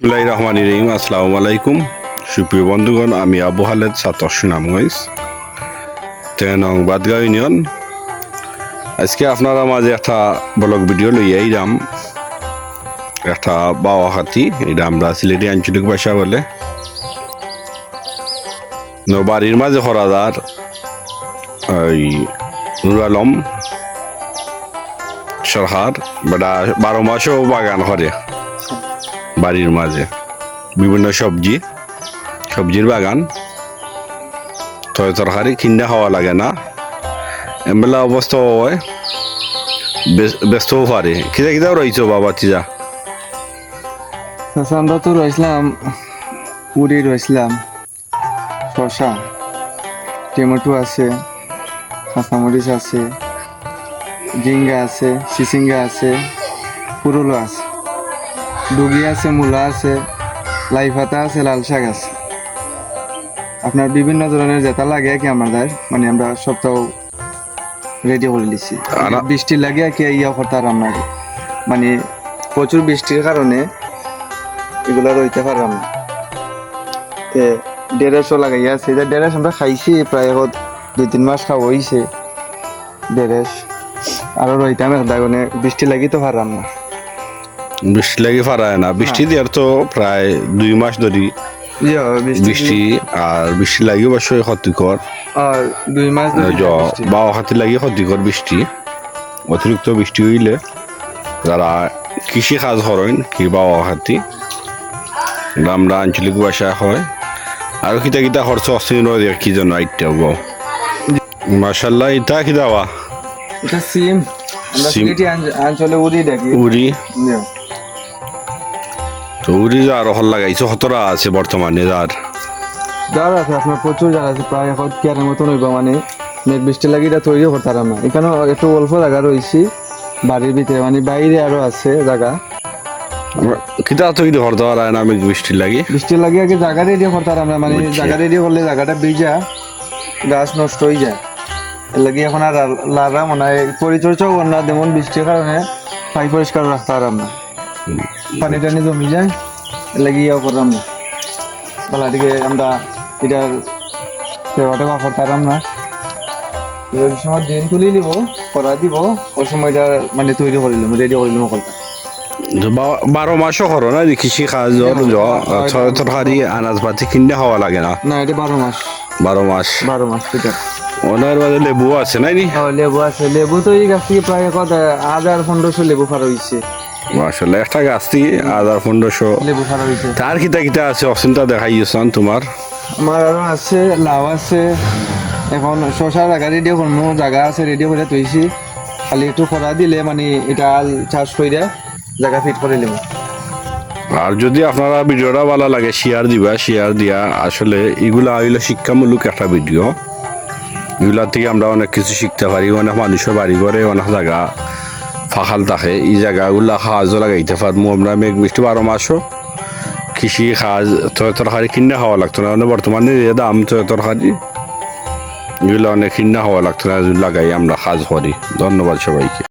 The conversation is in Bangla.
বিসমিল্লাহ রহমান রহিম। আসসালামু আলাইকুম। সুপ্রিয় বন্ধুগণ, আমি আবু হালেদ সাতর সুনামগঞ্জ তেনং বাদগাঁও ইউনিয়ন। আজকে আপনারা মাঝে একটা ব্লগ ভিডিও লই আইরাম একটা বাওয়া হাতি এটা আমরা সিলেটি আঞ্চলিক ভাষা বলে। বাড়ির মাঝে হরাদার, ওই নুর আলম সরকার বেটা বারো মাসও বাগান করে বাড়ির মাঝে। বিভিন্ন সবজি, সবজির বাগান। তয় তরকারি কিনে খাওয়া লাগে না। এমবেলা অবস্থা হয় ব্যস্তও পারে। কিতা কিতাও রয়েছ বাবা আচ্ছা আমরা তো রয়েছিলাম পুরী রয়েছিলাম শশা টমেটো আছে, কাঁচামরিচ আছে জিঙ্গা আছে সিসিঙ্গা আছে পুরুলো আছে। ডুগি আছে মূলা আছে লাই পাতা আছে লাল শাক আছে। আপনার বিভিন্ন ধরনের যেটা লাগে কি আমাদের মানে আমরা সপ্তাহ রেডি করে আর- বৃষ্টি লাগে কি ইয়া করতাম আমরা মানে প্রচুর বৃষ্টির কারণে এগুলা রইতে পারলাম না। তে দেড়শো লাগাইয়া আছে। এটা দেড়শ আমরা খাইছি প্রায় হত দুই তিন মাস খাওয়া হয়েছে দেড়শ। আরও রইতাম একদাগনে বৃষ্টি লাগি তো পারলাম না। বৃষ্টি লাগে পারায় না। বৃষ্টি দেওয়ার তো প্রায় দুই মাস ধরি। বৃষ্টি আর বৃষ্টি লাগে অবশ্যই ক্ষতিকর। আর দুই মাস বৃষ্টি। হাতি লাগে ক্ষতিকর বৃষ্টি। অতিরিক্ত বৃষ্টি হইলে যারা কৃষি কাজ করেন কি বাও হাতি আমরা আঞ্চলিক ভাষা হয়। আৰু কিতা কিতা খরচ অস্তিন কি জন্য আইটা বাও মাশাল্লাহ ইটা কি দাওয়া সিম। সিম। সিলেটি আঞ্চ- অঞ্চলে উড়ি দেখি। উড়ি। উড়ি আর হল লাগাইছো হতরা আছে বর্তমানে যার। যার আছে আপনার প্রচুর জায়গা আছে প্রায় এখন কেয়ারের মতন হইব মানে। মেঘ বৃষ্টি লাগি এটা তৈরি করতে পারলাম না এখানে একটু অল্প জায়গা রয়েছি বাড়ির ভিতরে মানে বাইরে আরও আছে জায়গা। কিতা তৈরি হরতে পারায় না আমি বৃষ্টি লাগি? বৃষ্টি লাগে আগে জায়গা রেডি করতে পারলাম না মানে। জায়গা রেডি করলে জায়গাটা ভিজা গাছ নষ্ট হয়ে যায়। লাগে এখন আর লারা মনে হয় পরিচর্যাও না যেমন বৃষ্টির কারণে পাই পরিষ্কার রাখতে পারলাম না। পানি টানি জমি যায় লাগে ইয়েও করলাম না বেলা দিকে আমরা এটার সেবা টেবা করতে না। এবার সময় দিন তুলি দিব করা দিব ওই সময়টা মানে তৈরি করিলাম রেডি করিলাম অকলটা। বারো মাসও করো না কৃষি কাজর জ ছয় তরকারি আনাজ পাতি কিনে খাওয়া লাগে না। না এটা বারো মাস বারো মাস বারো মাস এটা ওনার মাঝে লেবু আছে নাই লেবু আছে। লেবু তো এই গাছ থেকে প্রায় কত হাজার পনেরোশো লেবু ফারা হয়েছে মাসাল্লাহ একটা গাছ থেকে হাজার পনেরোশো তার কিতা কিতা আছে? অচিন্তা দেখাইছান তোমার। আমার আরও আছে লাউ আছে এখন শশা জায়গা রেডি করব জায়গা আছে রেডি করে তৈছি খালি একটু খরা দিলে মানে এটা চাষ করে জায়গা ফিট করে নেব। আর যদি আপনারা ভিডিওটা ভালো লাগে শেয়ার দিবা শেয়ার দিয়া। আসলে এগুলা হইল শিক্ষামূলক একটা ভিডিও এগুলা থেকে আমরা অনেক কিছু শিখতে পারি অনেক মানুষের বাড়ি ঘরে অনেক জায়গা ফাঁকাল থাকে। এই জায়গাগুলা সাহায্য লাগাইতে পারব আমরা মেঘ বৃষ্টি বারো মাসও কৃষি সাজ তয় তরকারি কিনে খাওয়া লাগতো না। মানে বর্তমানে যে দাম তরকারি, এগুলো অনেক কিনে খাওয়া লাগতো না। লাগাই আমরা সাজ করি। ধন্যবাদ সবাইকে।